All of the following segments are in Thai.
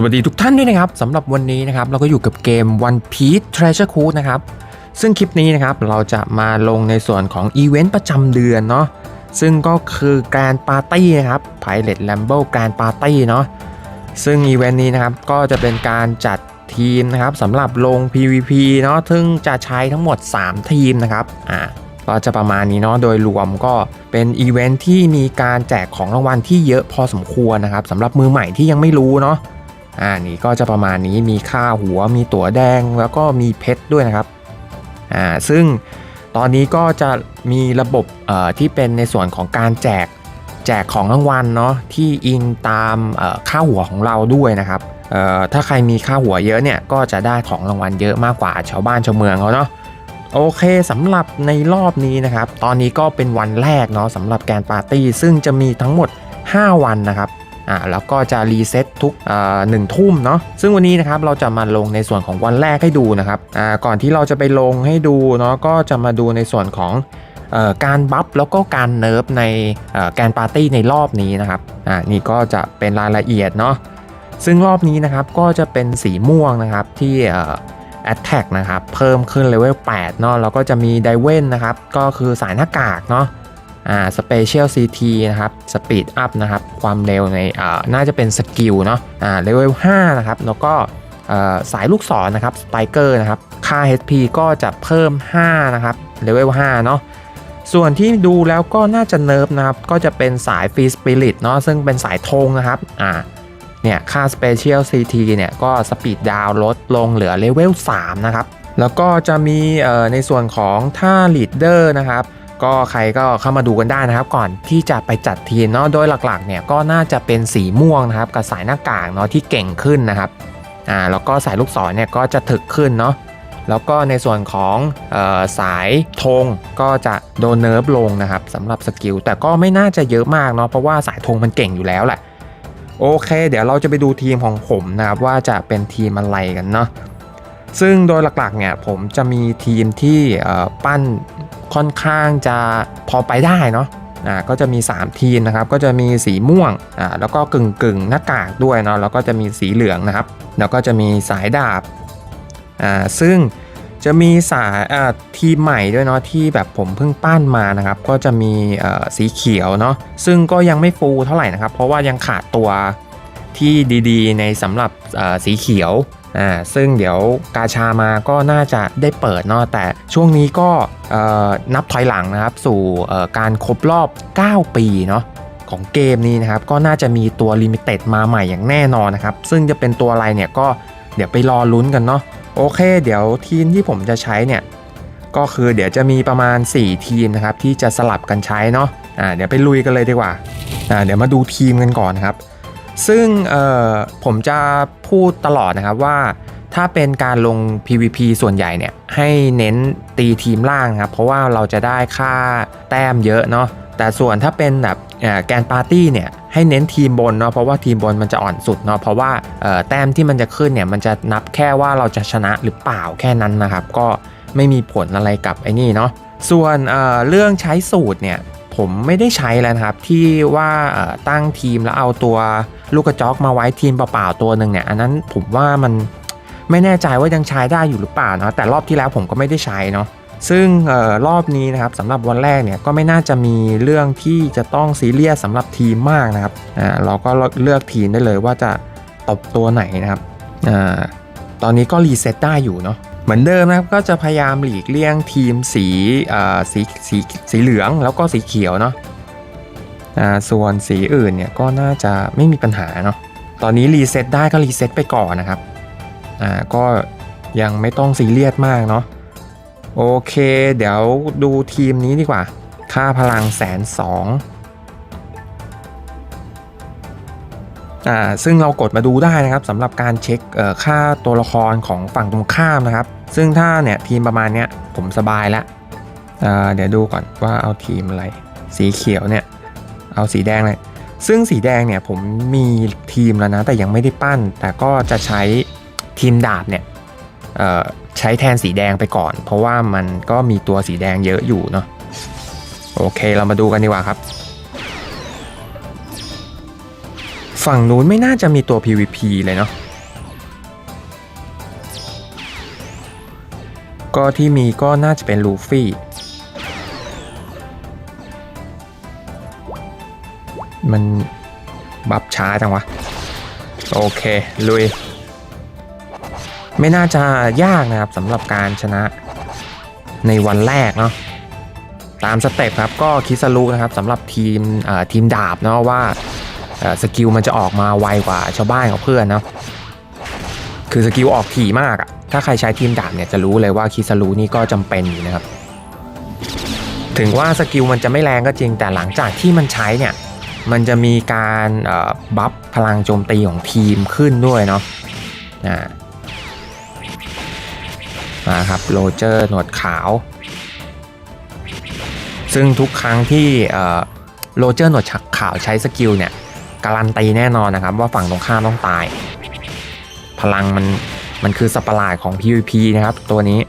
สวัสดีทุกท่านด้วยนะครับสำหรับวันนี้นะครับเราก็อยู่กับเกม One Piece Treasure Cruise นะครับซึ่งคลิปนี้นะครับเราจะมาลงในส่วนของอีเวนต์ประจำเดือนเนาะซึ่งก็คือการปาร์ตี้นะครับ Pilot Ramble การปาร์ตี้เนาะซึ่งอีเวนต์นี้นะครับก็จะเป็นการจัดทีมนะครับสำหรับลง PVP เนาะซึ่งจะใช้ทั้งหมด 3 ทีมนะครับอ่าก็จะประมาณนี้เนาะโดยรวมก็เป็นอีเวนท์ที่มีการแจกของรางวัลที่เยอะพอสมควรนะครับสำหรับมือใหม่ที่ยังไม่รู้เนาะ อ่านี่ก็จะประมาณนี้มีค่าหัวมีตั๋วแดงแล้วก็มีเพชรด้วยนะครับอ่าซึ่งตอนนี้ก็จะมีระบบเอ่อที่เป็นในส่วนของการแจกแจกของรางวัลเนาะที่อิงตามเอ่อค่าหัวของเราด้วยนะครับเอ่อถ้าใครมีค่าหัวเยอะเนี่ยก็จะได้ของรางวัลเยอะมากกว่าชาวบ้านชาวเมืองเขาเนาะโอเคสำหรับในรอบนี้นะครับ ตอนนี้ก็เป็นวันแรกเนาะสำหรับแกนปาร์ตี้ซึ่งจะมีทั้งหมด 5 วันนะครับ อ่าแล้วก็จะรีเซ็ตทุกอ่าหนึ่งทุ่มเนาะซึ่งวันนี้นะครับเราจะมาลงในส่วนของวันแรกให้ดูนะครับอ่าก่อนที่เราจะไปลงให้ดูเนาะก็จะมาดูในส่วนของการบัฟแล้วก็การเนิร์ฟในแกนปาร์ตี้ในรอบนี้นะครับอ่านี่ก็จะเป็นรายละเอียดเนาะซึ่งรอบนี้นะครับก็จะเป็นสีม่วงนะครับที่เอ่อ Attack นะครับเพิ่มขึ้นเลเวล8เนาะแล้วก็จะมีไดเวนนะครับก็คือสายหน้ากากเนาะ อ่า Special CT นะครับ Speed Up นะครับความเร็วในอ่าน่าจะเป็นสกิลเนาะอ่าเลเวล5นะครับแล้วก็เอ่อสายลูกศรนะครับ Striker นะครับค่า HP ก็จะเพิ่ม 5 นะครับเลเวล5เนาะส่วนที่ดูแล้วก็น่าจะเนิร์ฟนะครับ ก็จะเป็นสาย Free Spirit เนาะซึ่งเป็นสายธงนะครับอ่าเนี่ยค่า Special CT เนี่ยก็สปีดดาวลดลงเหลือเลเวล3นะครับ แล้วก็จะมีเอ่อในส่วนของท่า Leader นะครับ ก็ใครก็เข้ามาดูกันได้นะครับ ก่อนที่จะไปจัดทีมเนาะโดยหลักๆเนี่ยก็น่าจะเป็นสีม่วงนะครับกับสายหน้ากากเนาะที่เก่งขึ้นนะครับอ่าแล้วก็สายลูกศรเนี่ยก็จะถึกขึ้นเนาะแล้วก็ในส่วนของออสายธงก็จะโดนเนิร์ฟลงนะครับสำหรับสกิลแต่ก็ไม่น่าจะเยอะมากเนาะเพราะว่าสายธงมันเก่งอยู่แล้วแหละโอเค เดี๋ยวเราจะไปดูทีมของผมนะครับว่าจะเป็นทีมอะไรกันเนาะซึ่งโดยหลักๆเนี่ยผมจะมีทีมที่ปั้น ค่อนข้างจะพอไปได้เนาะอ่าก็จะมี 3 ทีมนะครับ ก็จะมีสีม่วงอ่าแล้วก็กึ่งกึ่งหน้ากากด้วยเนาะแล้วก็จะมีสีเหลืองนะครับ แล้วก็จะมีสายดาบอ่าซึ่งจะมีสายอ่าทีมใหม่ด้วยเนาะที่แบบผมเพิ่งปั้นมานะครับ ก็จะมีเอ่อสีเขียวเนาะซึ่งก็ยังไม่ฟูเท่าไหร่นะครับ เพราะว่ายังขาดตัวที่ดีๆ ในสำหรับอ่อสีเขียว อ่าซึ่งเดี๋ยวกาชามาก็น่าจะได้เปิดเนาะแต่ช่วงนี้ก็นับถอยหลังนะครับสู่การครบรอบ 9 ปีเนาะของเกมนี้นะครับก็น่าจะมีตัวลิมิเต็ดมาใหม่อย่างแน่นอนนะครับ ซึ่งจะเป็นตัวอะไรเนี่ยก็เดี๋ยวไปรอลุ้นกันเนาะโอเค เดี๋ยวทีมที่ผมจะใช้เนี่ยก็คือเดี๋ยวจะมีประมาณ 4 ทีมนะครับที่จะสลับกันใช้เนาะอ่าเดี๋ยวไปลุยกันเลยดีกว่าอ่าเดี๋ยวมาดูทีมกันก่อนนครับ ซึ่งผมจะพูดตลอดนะครับว่าถ้าเป็นการลง PVP ส่วนใหญ่เนี่ยให้เน้นตีทีมล่างครับ เพราะว่าเราจะได้ค่าแต้มเยอะเนาะแต่ส่วนถ้าเป็นแบบแกนปาร์ตี้เนี่ยให้เน้นทีมบนเนาะเพราะว่าทีมบนมันจะอ่อนสุดเนาะเพราะว่าแต้มที่มันจะขึ้นเนี่ยมันจะนับแค่ว่าเราจะชนะหรือเปล่าแค่นั้นนะครับ ก็ไม่มีผลอะไรกับไอ้นี่เนาะส่วนเเรื่องใช้สูตรเนี่ย ผมไม่ได้ใช้แล้วครับที่ว่าตั้งทีมแล้วเอาตัวลูกกระจอกมาไว้ทีมเปล่าๆตัวหนึ่งเนี่ยอันนั้นผมว่ามันไม่แน่ใจว่ายังใช้ได้อยู่หรือเปล่าเนาะแต่รอบที่แล้วผมก็ไม่ได้ใช้เนาะซึ่งออรอบนี้นะครับสำหรับวันแรกเนี่ยก็ไม่น่าจะมีเรื่องที่จะต้องซีเรียสสำหรับทีมมากนะครับอ่าเราก็เลือกทีมได้เลยว่าจะตบตัวไหนนะครับอ่าตอนนี้ก็รีเซ็ตได้อยู่เนาะ เหมือนเดิมนะครับก็จะพยายามหลีกเลี่ยงทีมสีอ่าสีสีสีเหลืองแล้วก็สีเขียวเนาะอ่าส่วนสีอื่นเนี่ยก็น่าจะไม่มีปัญหาเนาะตอนนี้รีเซ็ตได้ก็รีเซ็ตไปก่อนนะครับอ่าก็ยังไม่ต้องซีเรียสมากเนาะโอเค เดี๋ยวดูทีมนี้ดีกว่า ค่าพลังแสนสองอ่าซึ่งเรากดมาดูได้นะครับสำหรับการเช็คเออค่าตัวละครของฝั่งตรงข้ามนะครับ ซึ่งถ้าเนี่ยทีมประมาณเนี้ยผมสบายแล้วเดี๋ยวดูก่อนว่าเอาทีมอะไร สีเขียวเนี่ย เอาสีแดงเลย ซึ่งสีแดงเนี่ยผมมีทีมแล้วนะ แต่ยังไม่ได้ปั้น แต่ก็จะใช้ทีมดาบเนี่ยใช้แทนสีแดงไปก่อน เพราะว่ามันก็มีตัวสีแดงเยอะอยู่เนาะโอเคเรามาดูกันดีกว่าครับ ฝั่งนู้นไม่น่าจะมีตัว PVP เลยเนาะ ก็ที่มีก็น่าจะเป็นลูฟี่ มันบับช้าจังวะ โอเค ลุย ไม่น่าจะยากนะครับสำหรับการชนะในวันแรกเนาะตามสเต็ปครับก็คิสรุนะครับสำหรับทีมทีมดาบเนาะว่าสกิลมันจะออกมาไวกว่าชาวบ้านกับเพื่อนเนาะคือสกิลออกถี่มากอะ ถ้าใครใช้ทีมดาบเนี่ยจะรู้เลยว่าคิสรูนี่ก็จำเป็นอยู่นะครับ ถึงว่าสกิลมันจะไม่แรงก็จริงแต่หลังจากที่มันใช้เนี่ยมันจะมีการบัฟพลังโจมตีของทีมขึ้นด้วยเนาะอ่ามาครับโรเจอร์หนวดขาว ซึ่งทุกครั้งที่โรเจอร์หนวดขาวใช้สกิลเนี่ยการันตีแน่นอนนะครับ ว่าฝั่งตรงข้ามต้องตาย พลังมัน มันคือสัตว์ปหลาดของ PVP นะครับ ตัวนี้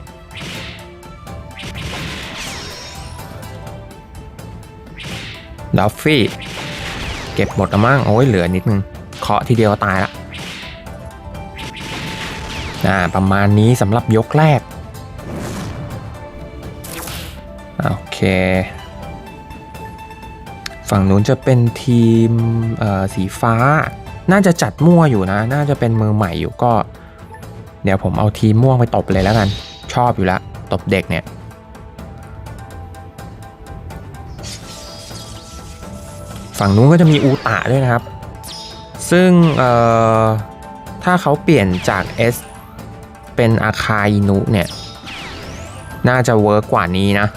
ดัฟฟี่ เก็บหมดแล้วมั้งโอ้ยเหลือนิดนึง เคาะทีเดียวตายละอ่าประมาณนี้สำหรับยกแรก โอเค ฝั่งนู้นจะเป็นทีมเอ่อสีฟ้า น่าจะจัดมั่วอยู่นะ น่าจะเป็นมือใหม่อยู่ก็ เดี๋ยวผมเอาทีมม่วงไปตบเลยแล้วกัน ชอบอยู่แล้วตบเด็กเนี่ย ฝั่งนู้นก็จะมีอูตะด้วยนะครับ ซึ่งเอ่อถ้าเขาเปลี่ยนจาก S เป็นอาคาอินุเนี่ย น่าจะเวิร์กกว่านี้นะ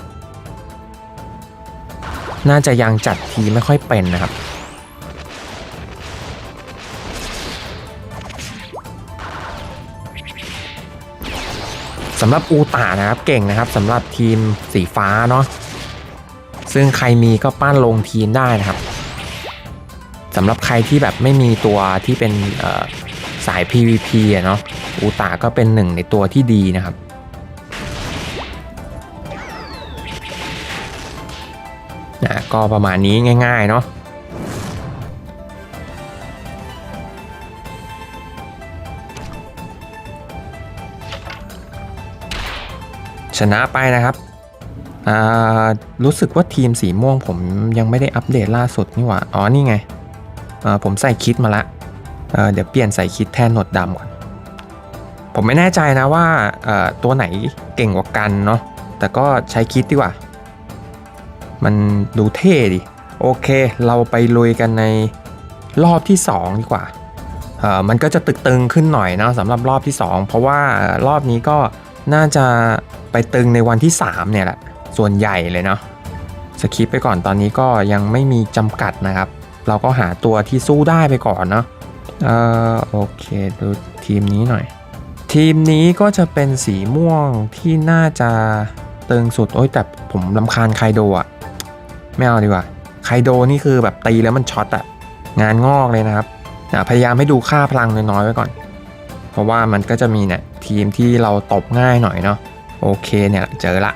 น่าจะยังจัดทีไม่ค่อยเป็นนะครับ สำหรับอูตานะครับเก่งนะครับสำหรับทีมสีฟ้าเนาะซึ่งใครมีก็ปั้นลงทีมได้นะครับสำหรับใครที่แบบไม่มีตัวที่เป็นสาย PVP อะเนาะอูตาก็เป็นหนึ่งในตัวที่ดีนะครับนะก็ประมาณนี้ง่าย ๆ เนาะ ชนะไปนะครับอ่ารู้สึกว่าทีมสีม่วงผมยังไม่ได้อัปเดตล่าสุดนี่หว่า อ๋อ นี่ไงอ่าผมใส่คิดมาละเเดี๋ยวเปลี่ยนใส่คิดแทนหนวดดำก่อน ผมไม่แน่ใจนะว่าอ่อตัวไหนเก่งกว่ากันเนาะ แต่ก็ใช้คิดดีกว่า มันดูเท่ดิ โอเค เราไปลุยกันในรอบที่ 2 ดีกว่าอ่อมันก็จะตึกตึงขึ้นหน่อยเนาะสำหรับรอบที่ 2 เพราะว่ารอบนี้ก็ น่าจะไปตึงในวันที่ 3 เนี่ยแหละ ส่วนใหญ่เลยเนาะสคิปไปก่อนตอนนี้ก็ยังไม่มีจำกัดนะครับ เราก็หาตัวที่สู้ได้ไปก่อนเนาะเอ่อโอเคดูทีมนี้หน่อย ทีมนี้ก็จะเป็นสีม่วงที่น่าจะตึงสุด โอ้ยแต่ผมลำคาญไคโดอะไม่เอาดีกว่าไคโดนี่คือแบบตีแล้วมันช็อตอะงานงอกเลยนะครับ พยายามให้ดูค่าพลังน้อยๆไว้ก่อน เพราะว่ามันก็จะมีเนี่ยทีมที่เราตบง่ายหน่อยเนาะโอเคเนี่ยเจอละ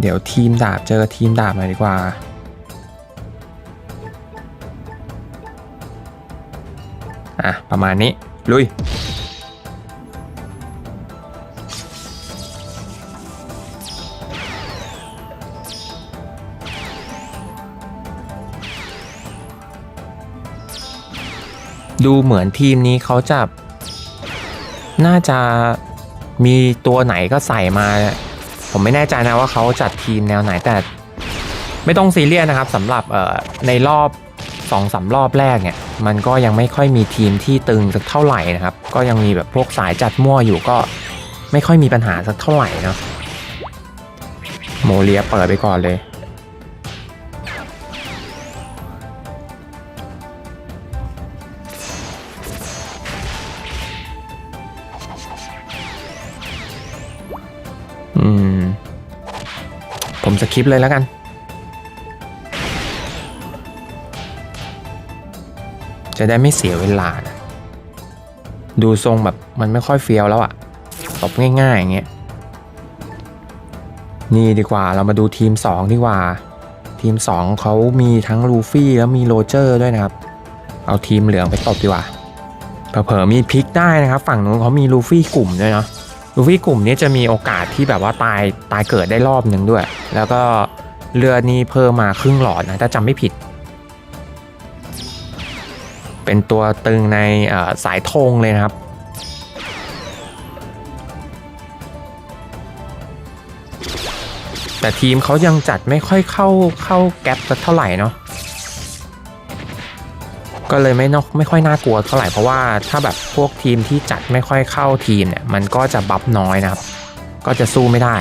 เดี๋ยวทีมดาบเจอทีมดาบหน่อยดีกว่า อะ ประมาณนี้ ลุย ดูเหมือนทีมนี้เขาจะ น่าจะมีตัวไหนก็ใส่มา ผมไม่แน่ใจนะว่าเขาจัดทีมแนวไหนแต่ ไม่ต้องซีเรียสนะครับสำหรับเอ่อในรอบ2อสารอบแรกเนี่ย มันก็ยังไม่ค่อยมีทีมที่ตึงสักเท่าไหร่นะครับ ก็ยังมีแบบพวกสายจัดมั่วอยู่ก็ไม่ค่อยมีปัญหาสักเท่าไหร่เนาะโมเลียเปิดไปก่อนเลยิปเลยแล้วกัน จะได้ไม่เสียเวลานะดูทรงแบบมันไม่ค่อยเฟี้ยวแล้วอะตบง่ายๆอย่างเงี้ยนี่ดีกว่าเรามาดูทีม 2 ดีกว่า ทีม 2เขามีทั้งลูฟี่แล้วมีโรเจอร์ด้วยนะครับ เอาทีมเหลืองไปตบดีกว่าเผลอๆมีพลิกได้นะครับ ฝั่งนู้นเขามีลูฟี่กลุ่มด้วยเนาะ ลูฟี่กลุ่มนี้จะมีโอกาสที่แบบว่าตายตายเกิดได้รอบหนึ่งด้วย แล้วก็เลือดนี่เพิ่มมาครึ่งหลอดนะถ้าจำไม่ผิด เป็นตัวตึงในสายธงเลยนะครับ แต่ทีมเขายังจัดไม่ค่อยเข้าเข้าแก๊ปสักเท่าไหร่เนาะ ก็เลยไม่นอกไม่ค่อยน่ากลัวเท่าไหร่เพราะว่าถ้าแบบพวกทีมที่จัดไม่ค่อยเข้าทีมเนี่ยมันก็จะบัฟน้อยนะครับ ก็จะสู้ไม่ได้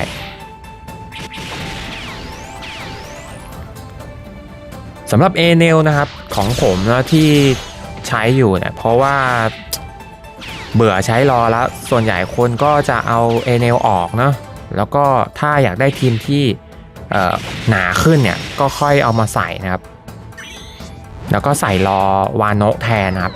สำหรับ a อเนลนะครับของผมนะที่ใช้อยู่เนี่ยเพราะว่าเบื่อใช้รอแล้ว ส่วนใหญ่คนก็จะเอา a อเนลออกเนาะแล้วก็ถ้าอยากได้ทีมที่หนาขึ้นเนี่ยก็ค่อยเอามาใส่นะครับ แล้วก็ใส่รอวาโนะแทนครับ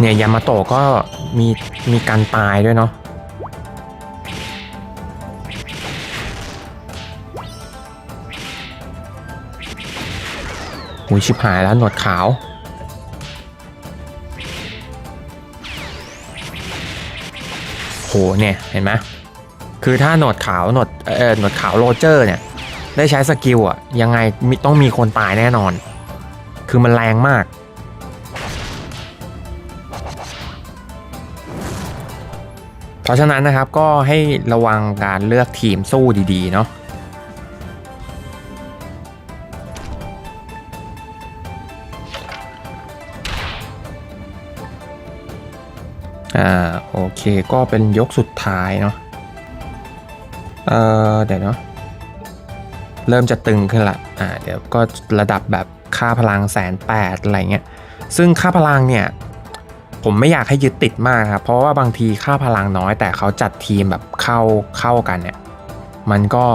เนี่ยยามาโตะก็มีมีการตายด้วยเนาะ หุยชิบหายแล้วหนวดขาว โหเนี่ยเห็นไหมคือถ้าหนวดขาวหนวดเออหนวดขาวโรเจอร์เนี่ย ได้ใช้สกิลอะยังไงมิต้องมีคนตายแน่นอน คือมันแรงมากเพราะฉะนั้นนะครับก็ให้ระวังการเลือกทีมสู้ดีๆเนาะ อ่าโอเคก็เป็นยกสุดท้ายเนาะเออเดี๋ยวเนาะเริ่มจะตึงขึ้นละอ่าเดี๋ยวก็ระดับแบบค่าพลังแสนแปดอะไรเงี้ยซึ่งค่าพลังเนี่ยผมไม่อยากให้ยึดติดมากครับเพราะว่าบางทีค่าพลังน้อย แต่เขาจัดทีมแบบเข้าเข้ากันเนี่ยมันก็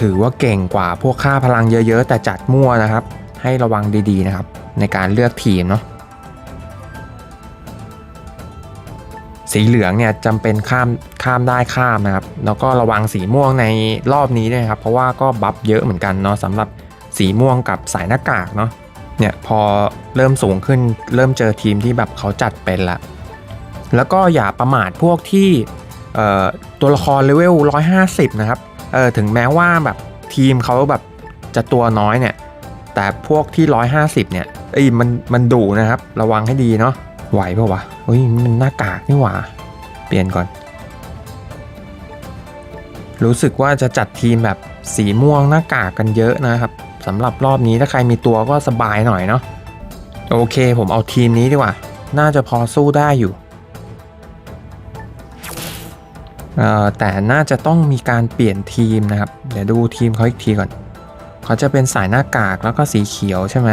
ถือว่าเก่งกว่าพวกค่าพลังเยอะ ๆ แต่จัดมั่วนะครับ ให้ระวังดีๆนะครับ ในการเลือกทีมเนาะ สีเหลืองเนี่ยจำเป็นข้ามข้ามได้ข้ามนะครับ แล้วก็ระวังสีม่วงในรอบนี้ด้วยนะครับ เพราะว่าก็บัฟเยอะเหมือนกันเนาะสำหรับสีม่วงกับสายหน้ากากเนาะเนี่ยพอเริ่มสูงขึ้นเริ่มเจอทีมที่แบบเขาจัดเป็นละ แล้วก็อย่าประมาทพวกที่เอ่อตัวละครเลเวล 150 นะครับเออถึงแม้ว่าแบบทีมเขาแบบจะตัวน้อยเนี่ย แต่พวกที่ 150 เนี่ยเอ้ยมันมันดุนะครับ ระวังให้ดีเนาะ ไหวเปล่าวะเฮ้ยมันหน้ากากนี่หว่า เปลี่ยนก่อน รู้สึกว่าจะจัดทีมแบบสีม่วงหน้ากากกันเยอะนะครับสำหรับรอบนี้ถ้าใครมีตัวก็สบายหน่อยเนาะโอเค ผมเอาทีมนี้ดีกว่า น่าจะพอสู้ได้อยู่เอ่อแต่น่าจะต้องมีการเปลี่ยนทีมนะครับ เดี๋ยวดูทีมเขาอีกทีก่อน เขาจะเป็นสายหน้ากากแล้วก็สีเขียวใช่ไหม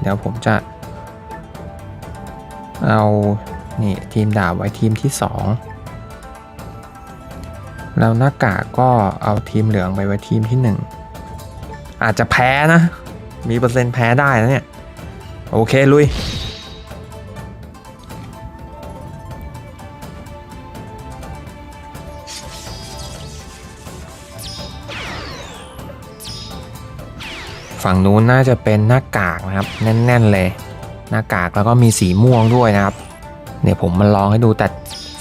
เดี๋ยวผมจะ เอานี่ทีมดาบไว้ทีมที่ 2 แล้วหน้ากากก็เอาทีมเหลืองไปไว้ทีมที่ 1 อาจจะแพ้นะ มีเปอร์เซ็นต์แพ้ได้นะเนี่ย โอเค ลุย ฝั่งนู้นน่าจะเป็นหน้ากากนะครับ แน่น ๆ เลย หน้ากากแล้วก็มีสีม่วงด้วยนะครับ เนี่ยผมมาลองให้ดูแต่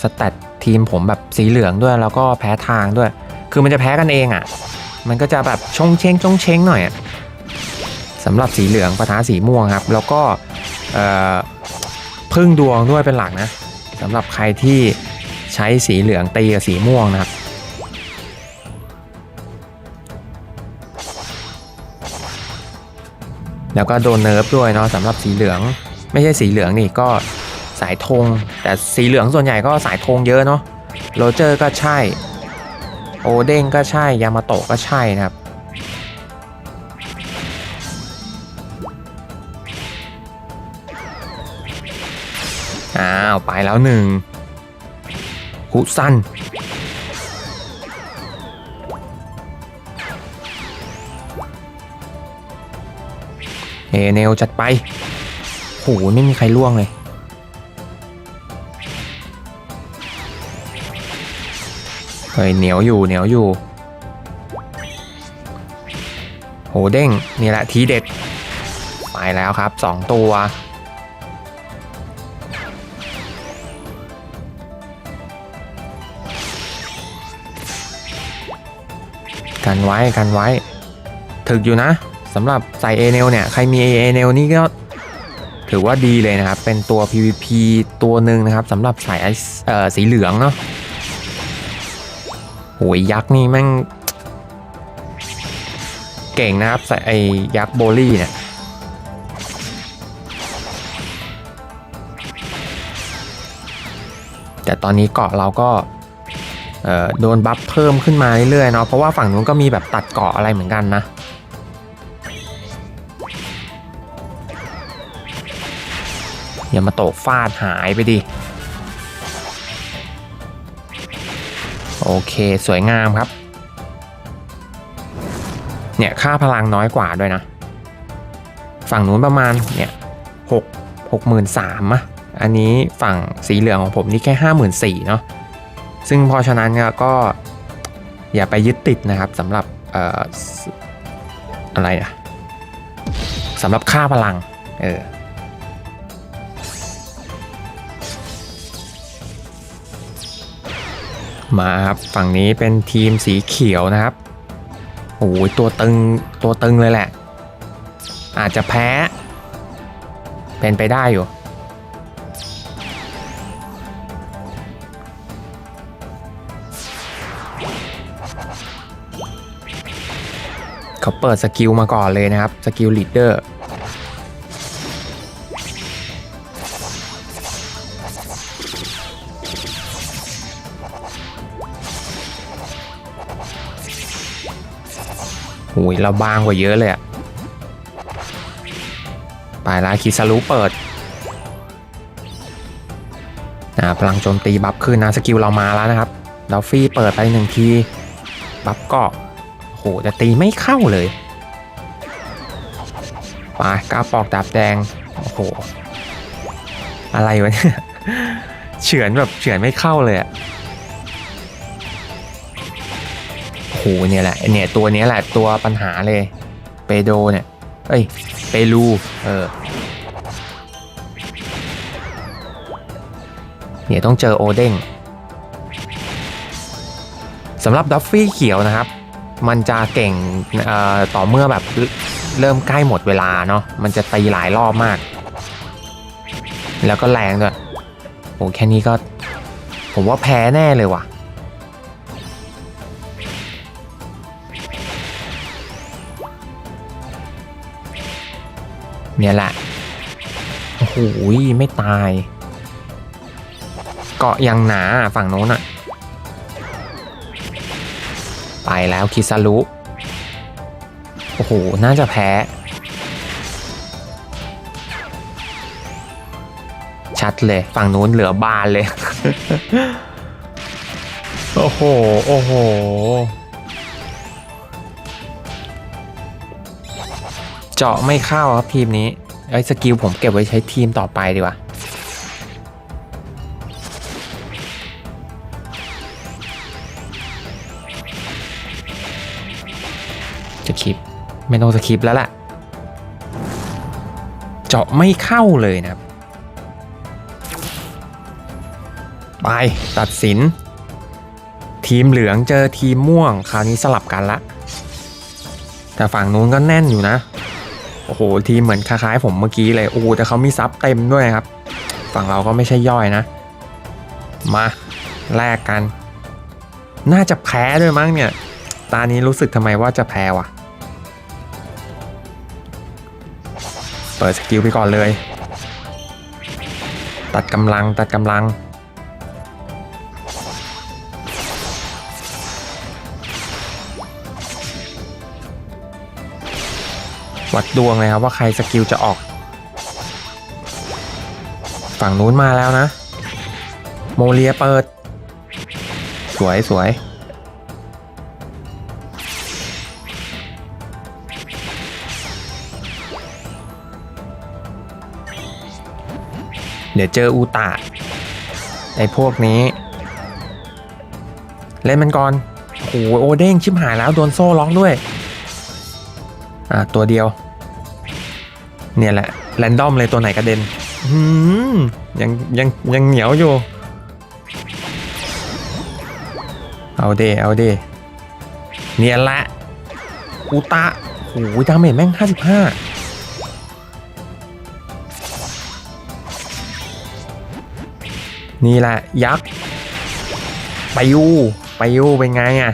สแตททีมผมแบบสีเหลืองด้วย แล้วก็แพ้ทางด้วย คือมันจะแพ้กันเองอะ่ะ มันก็จะแบบชงเชงชงเชงหน่อยอะสำหรับสีเหลืองปะทะสีม่วงครับ แล้วก็พึ่งดวงด้วยเป็นหลักนะสำหรับใครที่ใช้สีเหลืองตีกับสีม่วงนะครับ แล้วก็โดนเนิร์ฟด้วยเนาะสำหรับสีเหลือง ไม่ใช่สีเหลืองนี่ก็สายธงแต่สีเหลืองส่วนใหญ่ก็สายธงเยอะเนาะโรเจอร์ก็ใช่ โอเด้งก็ใช่ ยามาโตะก็ใช่นะครับ อ้าว ไปแล้วหนึ่งคุซัน เอเนลจัดไปโหไม่มีใครล่วงเลย เฮ้ยเหนียวอยู่เหนียวอยู่ โหเด้งนี่แหละทีเด็ด ไปแล้วครับสองตัว กันไว้กันไว้ ถึกอยู่นะ สำหรับใส่เอเนลเนี่ย ใครมีเอเนลนี่ก็ถือว่าดีเลยนะครับ เป็นตัว PVP ตัวหนึ่งนะครับสำหรับสายเอ่อสีเหลืองเนาะโหยยักษ์นี่แม่ง เก่งนะครับใส่ไอ้ยักษ์โบลี่เนี่ยแต่ตอนนี้เกาะเราก็โดนบัฟเพิ่มขึ้นมาเรื่อยๆเนาะเพราะว่าฝั่งนู้นก็มีแบบตัดเกาะอะไรเหมือนกันนะ อย่ามาตกฟาดหายไปดิ โอเคสวยงามครับ เนี่ยค่าพลังน้อยกว่าด้วยนะ ฝั่งนู้นประมาณเนี่ยหกหกหมื่นสามอะอันนี้ฝั่งสีเหลืองของผมนี่แค่ห้าหมื่นสี่เนาะซึ่งเพราะฉะนั้นก็อย่าไปยึดติดนะครับสำหรับเอ่ออะไรอะสำหรับค่าพลัง เออ มาครับฝั่งนี้เป็นทีมสีเขียวนะครับโอ้ยตัวตึงตัวตึงเลยแหละ อาจจะแพ้ เป็นไปได้อยู่ เขาเปิดสกิลมาก่อนเลยนะครับ สกิลลีดเดอร์ โอ้ยเราบางกว่าเยอะเลยอะไปแล้วคิซารุเปิดอ่าพลังโจมตีบัฟขึ้นนะสกิลเรามาแล้วนะครับดอฟฟี่เปิดไปหนึ่งทีบัฟเกาะโหแต่ตีไม่เข้าเลยไปก้าวปอกดาบแดงโอ้โห อะไรวะเนี่ยเฉือนแบบเฉือนไม่เข้าเลยอะ หเนี่ยแหละเนี่ยตัวนี้แหละตัวปัญหาเลย เปโดเนี่ย เอ้ย เปรูเออเนี่ยต้องเจอโอเด้งสำหรับดัฟฟี่เขียวนะครับ มันจะเก่งต่อเมื่อแบบเริ่มใกล้หมดเวลาเนาะมันจะตีหลายรอบมาก แล้วก็แรงด้วยโอ้แค่นี้ก็ ผมว่าแพ้แน่เลยว่ะ เนี่ยแหละ โอ้โหไม่ตาย เกาะยังหนาฝั่งโน้นอะไปแล้วคิซารุโอ้โห น่าจะแพ้ ชัดเลย ฝั่งนู้นเหลือบานเลย โอ้โห โอ้โห เจาะไม่เข้าครับทีมนี้ไอ้สกิลผมเก็บไว้ใช้ทีมต่อไปดีกว่าจะคลิปไม่ต้องสคริปแล้วล่ะ เจาะไม่เข้าเลยนะครับ ไปตัดสิน ทีมเหลืองเจอทีมม่วง คราวนี้สลับกันละ แต่ฝั่งนู้นก็แน่นอยู่นะ อ้โหทีเหมือนคล้ายๆผมเมื่อกี้เลยโอ้แต่เขามีซับเต็มด้วยครับ ฝั่งเราก็ไม่ใช่ย่อยนะ มาแลกกัน น่าจะแพ้ด้วยมั้งเนี่ย ตานี้รู้สึกทำไมว่าจะแพ้วะเปิดสกิลไปก่อนเลย ตัดกำลังตัดกำลัง วัดดวงเลยครับว่าใครสกิลจะออก ฝั่งนู้นมาแล้วนะ โมเลียเปิด สวยสวยเดี๋ยวเจออูตาไอ้พวกนี้ เล่นมันก่อนโอ้โหโอเด้งชิบหายแล้วโดนโซ่ล็อกด้วย อะตัวเดียว เนี่ยแหละแรนดอมเลยตัวไหนกระเด็นอืมยังยังยังเหนียวอยู่ เอาเดเอาเดเนี่ยแหละอุตะโอ้ยดาเมจแม่ง 55 นี่แหละ ยักษ์ไปยูไปยูเป็นไงอะ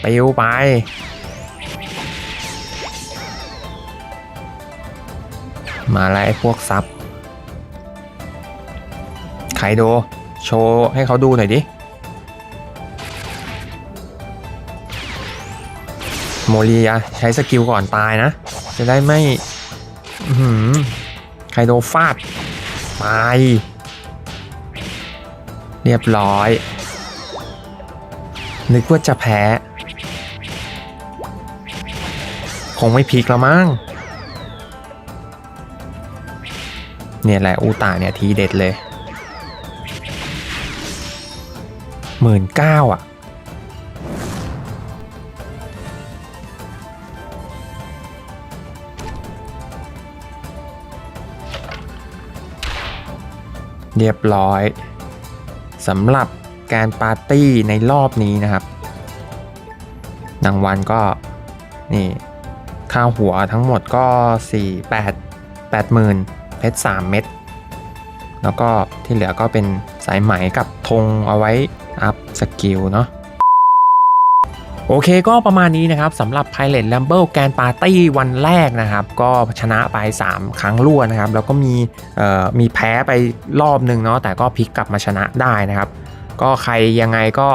ไปยูไป มาแล้วไอ้พวกซับไคโด โชว์ให้เขาดูหน่อยดิ โมเรียใช้สกิลก่อนตายนะ จะได้ไม่หือไคโดฟาดไปเรียบร้อย นึกว่าจะแพ้ คงไม่พลิกแล้วมั้ง เนี่ยแหละอูตาเนี่ยทีเด็ดเลยหมื่นเก้าอะ เรียบร้อยสำหรับการปาร์ตี้ในรอบนี้นะครับรางวัลก็นี่ค่าหัวทั้งหมดก็ 4 8 8หมื่น ชร 3 เม็ดแล้วก็ที่เหลือก็เป็นสายไหมกับธงเอาไว้อัพสกิลเนาะโอเคก็ประมาณนี้นะครับสำหรับ Pilot Rumble แกนปาร์ตี้วันแรกนะครับ ก็ชนะไป 3 ครั้งรวดนะครับ แล้วก็มีเอ่อมีแพ้ไปรอบหนึ่งเนาะแต่ก็พลิกกลับมาชนะได้นะครับ ก็ใครยังไงก็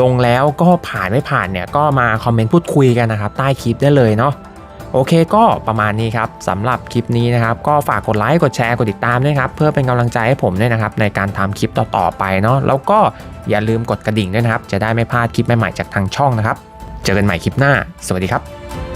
ลงแล้วก็ผ่านไม่ผ่านเนี่ย ก็มาคอมเมนต์พูดคุยกันนะครับ ใต้คลิปได้เลยเนาะ โอเคก็ประมาณนี้ครับสำหรับคลิปนี้นะครับ ก็ฝากกดไลค์กดแชร์กดติดตามด้วยครับ เพื่อเป็นกำลังใจให้ผมด้วยนะครับ ในการทำคลิปต่อๆไปเนาะแล้วก็อย่าลืมกดกระดิ่งด้วยนะครับ จะได้ไม่พลาดคลิปใหม่ๆจากทางช่องนะครับ เจอกันใหม่คลิปหน้า สวัสดีครับ